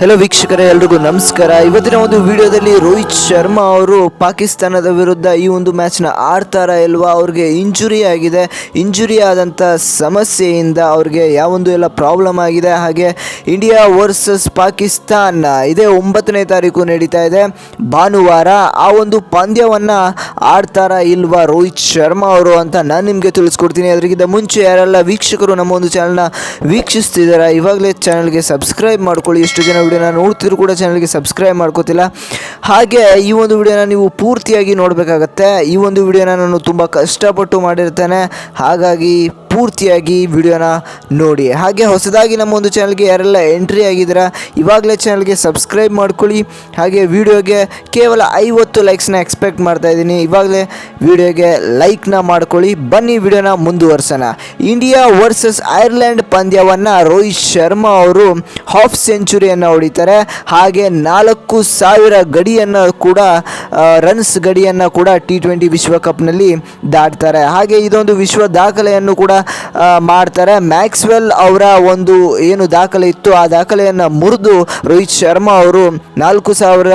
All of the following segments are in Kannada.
ಹೆಲೋ ವೀಕ್ಷಕರೇ, ಎಲ್ರಿಗೂ ನಮಸ್ಕಾರ. ಇವತ್ತಿನ ಒಂದು ವಿಡಿಯೋದಲ್ಲಿ ರೋಹಿತ್ ಶರ್ಮಾ ಅವರು ಪಾಕಿಸ್ತಾನದ ವಿರುದ್ಧ ಈ ಒಂದು ಮ್ಯಾಚ್ನ ಆಡ್ತಾರ ಇಲ್ವಾ, ಅವ್ರಿಗೆ ಇಂಜುರಿ ಆಗಿದೆ. ಇಂಜುರಿ ಆದಂಥ ಸಮಸ್ಯೆಯಿಂದ ಅವ್ರಿಗೆ ಯಾವೊಂದು ಎಲ್ಲ ಪ್ರಾಬ್ಲಮ್ ಆಗಿದೆ. ಹಾಗೆ ಇಂಡಿಯಾ ವರ್ಸಸ್ ಪಾಕಿಸ್ತಾನ ಇದೇ ಒಂಬತ್ತನೇ ತಾರೀಕು ನಡೀತಾ ಇದೆ. ಭಾನುವಾರ ಆ ಒಂದು ಪಂದ್ಯವನ್ನು ಆಡ್ತಾರಾ ಇಲ್ವಾ ರೋಹಿತ್ ಶರ್ಮಾ ಅವರು ಅಂತ ನಾನು ನಿಮಗೆ ತಿಳಿಸ್ಕೊಡ್ತೀನಿ. ಅದಕ್ಕಿಂತ ಮುಂಚೆ ಯಾರೆಲ್ಲ ವೀಕ್ಷಕರು ನಮ್ಮ ಒಂದು ಚಾನಲ್ನ ವೀಕ್ಷಿಸ್ತಿದ್ದಾರೆ ಇವಾಗಲೇ ಚಾನಲ್ಗೆ ಸಬ್ಸ್ಕ್ರೈಬ್ ಮಾಡ್ಕೊಳ್ಳಿ. ಎಷ್ಟು ಜನ ವಿಡಿಯೋನ ನೋಡ್ತಿದ್ರು ಕೂಡ ಚಾನಲ್ಗೆ ಸಬ್ಸ್ಕ್ರೈಬ್ ಮಾಡ್ಕೋತಿಲ್ಲ. ಹಾಗೆ ಈ ಒಂದು ವಿಡಿಯೋನ ನೀವು ಪೂರ್ತಿಯಾಗಿ ನೋಡಬೇಕಾಗತ್ತೆ. ಈ ಒಂದು ವಿಡಿಯೋನ ನಾನು ತುಂಬ ಕಷ್ಟಪಟ್ಟು ಮಾಡಿರ್ತೇನೆ. ಹಾಗಾಗಿ ಪೂರ್ತಿಯಾಗಿ ವಿಡಿಯೋನ ನೋಡಿ. ಹಾಗೆ ಹೊಸದಾಗಿ ನಮ್ಮ ಒಂದು ಚಾನಲ್ಗೆ ಯಾರೆಲ್ಲ ಎಂಟ್ರಿ ಆಗಿದ್ದೀರಾ, ಇವಾಗಲೇ ಚಾನಲ್ಗೆ ಸಬ್ಸ್ಕ್ರೈಬ್ ಮಾಡ್ಕೊಳ್ಳಿ. ಹಾಗೆ ವಿಡಿಯೋಗೆ ಕೇವಲ ಐವತ್ತು ಲೈಕ್ಸ್ನ ಎಕ್ಸ್ಪೆಕ್ಟ್ ಮಾಡ್ತಾ ಇದ್ದೀನಿ. ಇವಾಗಲೇ ವಿಡಿಯೋಗೆ ಲೈಕ್ನ ಮಾಡ್ಕೊಳ್ಳಿ. ಬನ್ನಿ ವಿಡಿಯೋನ ಮುಂದುವರ್ಸೋಣ. ಇಂಡಿಯಾ ವರ್ಸಸ್ ಐರ್ಲೆಂಡ್ ಪಂದ್ಯವನ್ನು ರೋಹಿತ್ ಶರ್ಮಾ ಅವರು ಹಾಫ್ ಸೆಂಚುರಿಯನ್ನು ಹೊಡಿತಾರೆ. ಹಾಗೆ ನಾಲ್ಕು ಸಾವಿರ ಗಡಿಯನ್ನು ಕೂಡ ರನ್ಸ್ ಗಡಿಯನ್ನು ಕೂಡ ಟಿ ಟ್ವೆಂಟಿ ವಿಶ್ವಕಪ್ನಲ್ಲಿ ದಾಟ್ತಾರೆ. ಹಾಗೆ ಇದೊಂದು ವಿಶ್ವ ದಾಖಲೆಯನ್ನು ಕೂಡ ಮಾಡ್ತಾರೆ. ಮ್ಯಾಕ್ಸ್ವೆಲ್ ಅವರ ಒಂದು ಏನು ದಾಖಲೆ ಇತ್ತು, ಆ ದಾಖಲೆಯನ್ನು ಮುರಿದು ರೋಹಿತ್ ಶರ್ಮಾ ಅವರು ನಾಲ್ಕು ಸಾವಿರ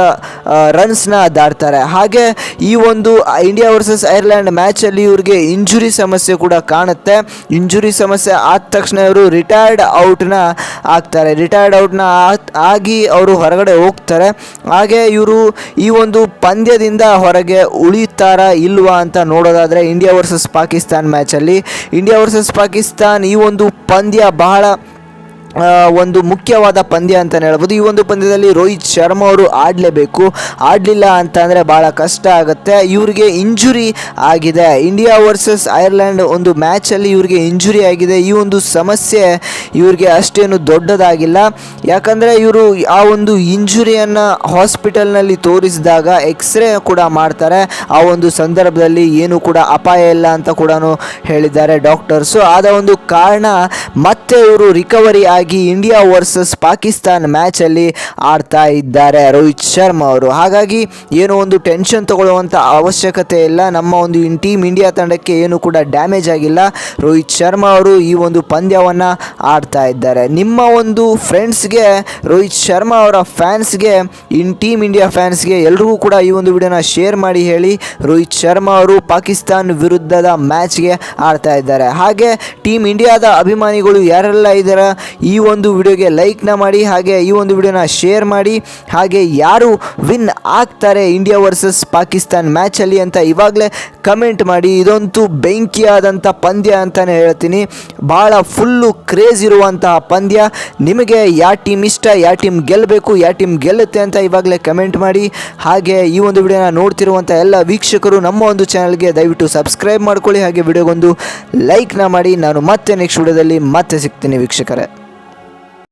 ರನ್ಸ್ನ ದಾಟ್ತಾರೆ. ಹಾಗೆ ಈ ಒಂದು ಇಂಡಿಯಾ ವರ್ಸಸ್ ಐರ್ಲೆಂಡ್ ಮ್ಯಾಚಲ್ಲಿ ಇವ್ರಿಗೆ ಇಂಜುರಿ ಸಮಸ್ಯೆ ಕೂಡ ಕಾಣುತ್ತೆ. ಇಂಜುರಿ ಸಮಸ್ಯೆ ಆದ ತಕ್ಷಣ ಇವರು ರಿಟೈರ್ಡ್ ಔಟ್ನ ಆಗ್ತಾರೆ ರಿಟೈರ್ಡ್ ಔಟ್ನ ಆಗಿ ಅವರು ಹೊರಗಡೆ ಹೋಗ್ತಾರೆ. ಹಾಗೆ ಇವರು ಈ ಒಂದು ಪಂದ್ಯದಿಂದ ಹೊರಗೆ ಉಳಿತಾರಾ ಇಲ್ವಾ ಅಂತ ನೋಡೋದಾದರೆ ಇಂಡಿಯಾ ವರ್ಸಸ್ ಪಾಕಿಸ್ತಾನ್ ಮ್ಯಾಚಲ್ಲಿ ಇಂಡಿಯಾ ವರ್ಸಸ್ ಪಾಕಿಸ್ತಾನ್ ಈ ಒಂದು ಪಂದ್ಯ ಬಹಳ ಒಂದು ಮುಖ್ಯವಾದ ಪಂದ್ಯ ಅಂತಲೇ ಹೇಳ್ಬೋದು. ಈ ಒಂದು ಪಂದ್ಯದಲ್ಲಿ ರೋಹಿತ್ ಶರ್ಮಾ ಅವರು ಆಡಲೇಬೇಕು. ಆಡಲಿಲ್ಲ ಅಂತ ಅಂದರೆ ಭಾಳ ಕಷ್ಟ ಆಗುತ್ತೆ. ಇವರಿಗೆ ಇಂಜುರಿ ಆಗಿದೆ. ಇಂಡಿಯಾ ವರ್ಸಸ್ ಐರ್ಲೆಂಡ್ ಒಂದು ಮ್ಯಾಚಲ್ಲಿ ಇವರಿಗೆ ಇಂಜುರಿ ಆಗಿದೆ. ಈ ಒಂದು ಸಮಸ್ಯೆ ಇವ್ರಿಗೆ ಅಷ್ಟೇನು ದೊಡ್ಡದಾಗಿಲ್ಲ. ಯಾಕಂದರೆ ಇವರು ಆ ಒಂದು ಇಂಜುರಿಯನ್ನು ಹಾಸ್ಪಿಟಲ್ನಲ್ಲಿ ತೋರಿಸಿದಾಗ ಎಕ್ಸ್ರೇ ಕೂಡ ಮಾಡ್ತಾರೆ. ಆ ಒಂದು ಸಂದರ್ಭದಲ್ಲಿ ಏನು ಕೂಡ ಅಪಾಯ ಇಲ್ಲ ಅಂತ ಕೂಡ ಹೇಳಿದ್ದಾರೆ ಡಾಕ್ಟರ್ಸು ಆದ ಒಂದು ಕಾರಣ ಮತ್ತೆ ಇವರು ರಿಕವರಿ ಆಗಿ ಇಂಡಿಯಾ ವರ್ಸಸ್ ಪಾಕಿಸ್ತಾನ್ ಮ್ಯಾಚಲ್ಲಿ ಆಡ್ತಾ ಇದ್ದಾರೆ ರೋಹಿತ್ ಶರ್ಮಾ ಅವರು. ಹಾಗಾಗಿ ಏನೋ ಒಂದು ಟೆನ್ಷನ್ ತಗೊಳ್ಳುವಂಥ ಅವಶ್ಯಕತೆ ಇಲ್ಲ. ನಮ್ಮ ಒಂದು ಟೀಮ್ ಇಂಡಿಯಾ ತಂಡಕ್ಕೆ ಏನು ಕೂಡ ಡ್ಯಾಮೇಜ್ ಆಗಿಲ್ಲ. ರೋಹಿತ್ ಶರ್ಮಾ ಅವರು ಈ ಒಂದು ಪಂದ್ಯವನ್ನು ಆಡ್ತಾ ಇದ್ದಾರೆ. ನಿಮ್ಮ ಒಂದು ಫ್ರೆಂಡ್ಸ್ಗೆ ರೋಹಿತ್ ಶರ್ಮಾ ಅವರ ಫ್ಯಾನ್ಸ್ಗೆ ಇನ್ ಟೀಮ್ ಇಂಡಿಯಾ ಫ್ಯಾನ್ಸ್ಗೆ ಎಲ್ರಿಗೂ ಕೂಡ ಈ ಒಂದು ವಿಡಿಯೋನ ಶೇರ್ ಮಾಡಿ ಹೇಳಿ ರೋಹಿತ್ ಶರ್ಮಾ ಅವರು ಪಾಕಿಸ್ತಾನ್ ವಿರುದ್ಧದ ಮ್ಯಾಚ್ಗೆ ಆಡ್ತಾ ಇದ್ದಾರೆ. ಹಾಗೆ ಟೀಮ್ ಇಂಡಿಯಾದ ಅಭಿಮಾನಿಗಳು ಯಾರೆಲ್ಲ ಇದ್ದಾರೆ, ಈ ಒಂದು ವಿಡಿಯೋಗೆ ಲೈಕ್ನ ಮಾಡಿ, ಹಾಗೆ ಈ ಒಂದು ವಿಡಿಯೋನ ಶೇರ್ ಮಾಡಿ, ಹಾಗೆ ಯಾರು ವಿನ್ ಆಗ್ತಾರೆ ಇಂಡಿಯಾ ವರ್ಸಸ್ ಪಾಕಿಸ್ತಾನ್ ಮ್ಯಾಚಲ್ಲಿ ಅಂತ ಇವಾಗಲೇ ಕಮೆಂಟ್ ಮಾಡಿ. ಇದಂತೂ ಬೆಂಕಿಯಾದಂಥ ಪಂದ್ಯ ಅಂತಲೇ ಹೇಳ್ತೀನಿ. ಭಾಳ ಫುಲ್ಲು ಕ್ರೇಜ್ ಇರುವಂತಹ ಪಂದ್ಯ. ನಿಮಗೆ ಯಾವ ಟೀಮ್ ಇಷ್ಟ, ಯಾವ ಟೀಮ್ ಗೆಲ್ಲಬೇಕು, ಯಾವ ಟೀಮ್ ಗೆಲ್ಲುತ್ತೆ ಅಂತ ಇವಾಗಲೇ ಕಮೆಂಟ್ ಮಾಡಿ. ಹಾಗೆ ಈ ಒಂದು ವಿಡಿಯೋನ ನೋಡ್ತಿರುವಂಥ ಎಲ್ಲ ವೀಕ್ಷಕರು ನಮ್ಮ ಒಂದು ಚಾನಲ್ಗೆ ದಯವಿಟ್ಟು ಸಬ್ಸ್ಕ್ರೈಬ್ ಮಾಡ್ಕೊಳ್ಳಿ. ಹಾಗೆ ವಿಡಿಯೋಗೊಂದು ಲೈಕ್ನ ಮಾಡಿ. ನಾನು ಮತ್ತೆ ನೆಕ್ಸ್ಟ್ ವಿಡಿಯೋದಲ್ಲಿ ಮತ್ತೆ ಸಿಗ್ತೀನಿ ವೀಕ್ಷಕರೇ.